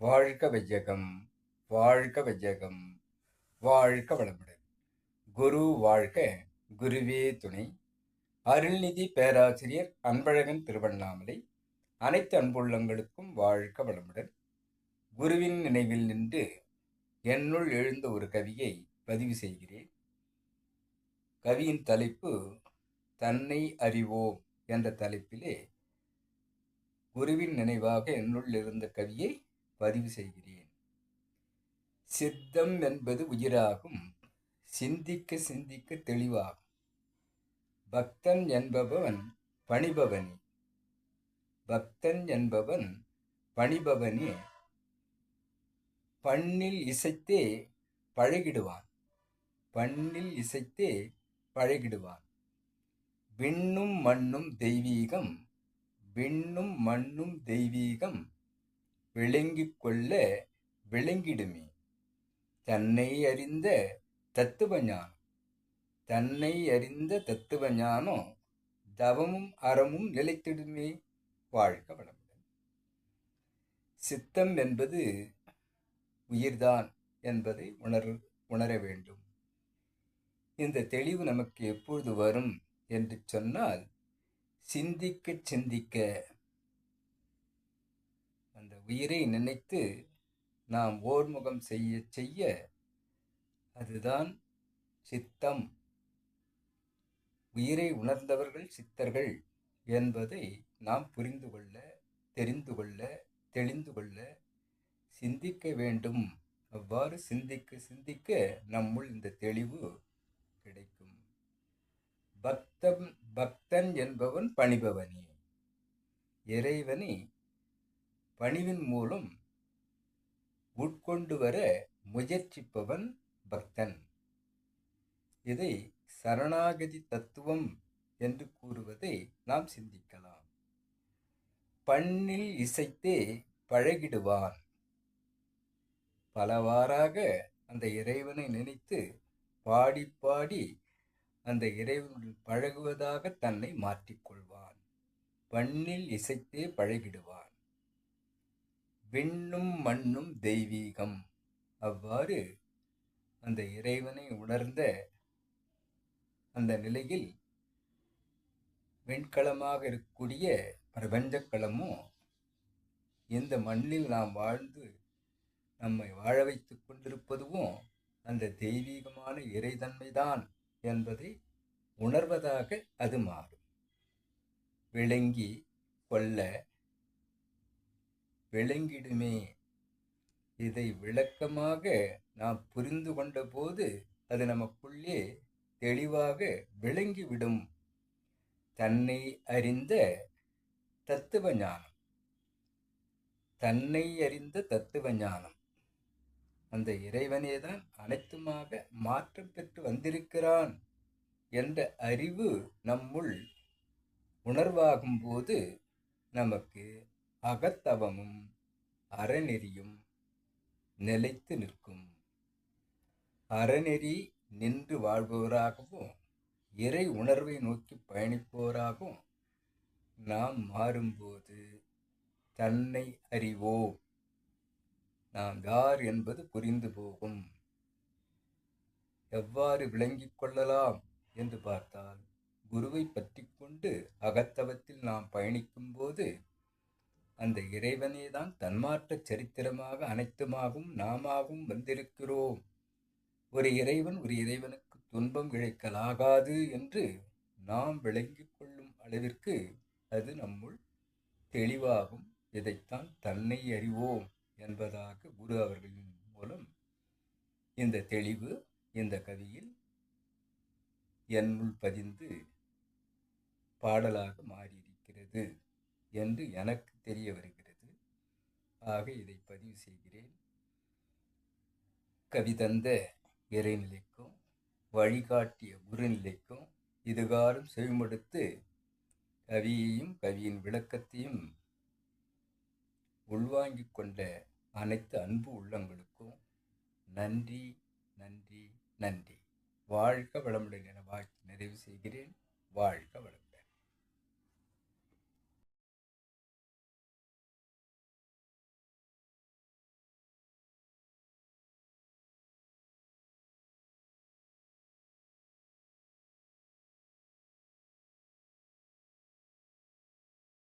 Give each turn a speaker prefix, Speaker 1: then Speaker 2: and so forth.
Speaker 1: வாழ்க வையகம் வாழ்க வையகம் வாழ்க வளமுடன். குரு வாழ்க குருவே துணை. அருள்நிதி பேராசிரியர் அன்பழகன் திருவண்ணாமலை. அனைத்து அன்புள்ளங்களுக்கும் வாழ்க வளமுடன். குருவின் நினைவில் நின்று என்னுள் எழுந்த ஒரு கவியை பதிவு செய்கிறேன். கவியின் தலைப்பு தன்னை அறிவோம் என்ற தலைப்பிலே குருவின் நினைவாக என்னுள் இருந்த கவியை பதிவு செய்கிறேன். சித்தம் என்பது உயிராகும் சிந்திக்க சிந்திக்க தெளிவாகும். பக்தன் என்பவன் பணிபவனி. பக்தன் என்பவன் பணிபவனி. பண்ணில் இசைத்தே பழகிடுவான். பண்ணில் இசைத்தே பழகிடுவான். விண்ணும் மண்ணும் தெய்வீகம் விண்ணும் மண்ணும் தெய்வீகம் விளங்கிக் கொள்ள விளங்கிடுமே. தன்னை அறிந்த தத்துவ ஞானம். தன்னை அறிந்த தத்துவ ஞானம் தவமும் அறமும் நிலைத்திடுமே வாழ்க வளமுடன். சித்தம் என்பது உயிர்தான் என்பதை உணர் உணர வேண்டும். இந்த தெளிவு நமக்கு எப்பொழுது வரும் என்று சொன்னால் சிந்திக்க சிந்திக்க அந்த உயிரை நினைத்து நாம் ஓர்முகம் செய்ய செய்ய அதுதான் சித்தம். உயிரை உணர்ந்தவர்கள் சித்தர்கள் என்பதை நாம் புரிந்து கொள்ள தெரிந்து கொள்ள தெளிந்து கொள்ள சிந்திக்க வேண்டும். அவ்வாறு சிந்திக்க சிந்திக்க நம்முள் இந்த தெளிவு கிடைக்கும். பக்தம் பக்தன் என்பவன் பணிபவனே. இறைவனை பணிவின் மூலம் உட்கொண்டு வர முயற்சிப்பவன் பக்தன். இதை சரணாகதி தத்துவம் என்று கூறுவதை நாம் சிந்திக்கலாம். பண்ணில் இசைத்தே பழகிடுவான். பலவாறாக அந்த இறைவனை நினைத்து பாடி பாடி அந்த இறைவனுடன் பழகுவதாக தன்னை மாற்றிக்கொள்வான். பண்ணில் இசைத்தே பழகிடுவான். விண்ணும் மண்ணும் தெய்வீகம். அவ்வாறு அந்த இறைவனை உணர்ந்த அந்த நிலையில் வெண்கலமாக இருக்கக்கூடிய பிரபஞ்சக்களமும் எந்த மண்ணில் நாம் வாழ்ந்து நம்மை வாழ வைத்து கொண்டிருப்பதுவும் அந்த தெய்வீகமான இறைதன்மைதான் என்பதை உணர்வதாக அது மாறும். விளங்கி கொள்ள விளங்கிடுமே. இதை விளக்கமாக நாம் புரிந்து கொண்ட போது அது நமக்குள்ளே தெளிவாக விளங்கிவிடும். தன்னை அறிந்த தத்துவ ஞானம். தன்னை அறிந்த தத்துவ ஞானம். அந்த இறைவனே தான் அனைத்துமாக மாற்றம் பெற்று வந்திருக்கிறான் என்ற அறிவு நம்முள் உணர்வாகும் போது நமக்கு அகத்தவமும் அறநெறியும் நிலைத்து நிற்கும். அறநெறி நின்று வாழ்பவராகவும் இறை உணர்வை நோக்கி பயணிப்பவராகவும் நாம் மாறும்போது தன்னை அறிவோம். நாம் யார் என்பது புரிந்து போகும். எவ்வாறு விளங்கிக் கொள்ளலாம் என்று பார்த்தால் குருவை பற்றி கொண்டு அகத்தவத்தில் நாம் பயணிக்கும்போது அந்த இறைவனே தான் தன்மாற்ற சரித்திரமாக அனைத்துமாகவும் நாமாகவும் வந்திருக்கிறோம். ஒரு இறைவன் ஒரு இறைவனுக்கு துன்பம் இழைக்கலாகாது என்று நாம் விளங்கிக் கொள்ளும் அளவிற்கு அது நம்முள் தெளிவாகும். இதைத்தான் தன்னை அறிவோம் என்பதாக குரு அவர்களின் மூலம் இந்த தெளிவு இந்த கவியில் என்னுள் பதிந்து பாடலாக மாறியிருக்கிறது. என்று எனக்கு தெரிய வருகிறது ஆக இதை பதிவு செய்கிறேன். கவிதந்த இறைநிலைக்கும் வழிகாட்டிய குருநிலைக்கும் இதுகாரும் செவிமடுத்து கவியையும் கவியின் விளக்கத்தையும் உள்வாங்கிக் கொண்ட அனைத்து அன்பு உள்ளங்களுக்கும் நன்றி நன்றி நன்றி. வாழ்க வளமுடன் என வாழ்த்து நிறைவு செய்கிறேன். வாழ்க.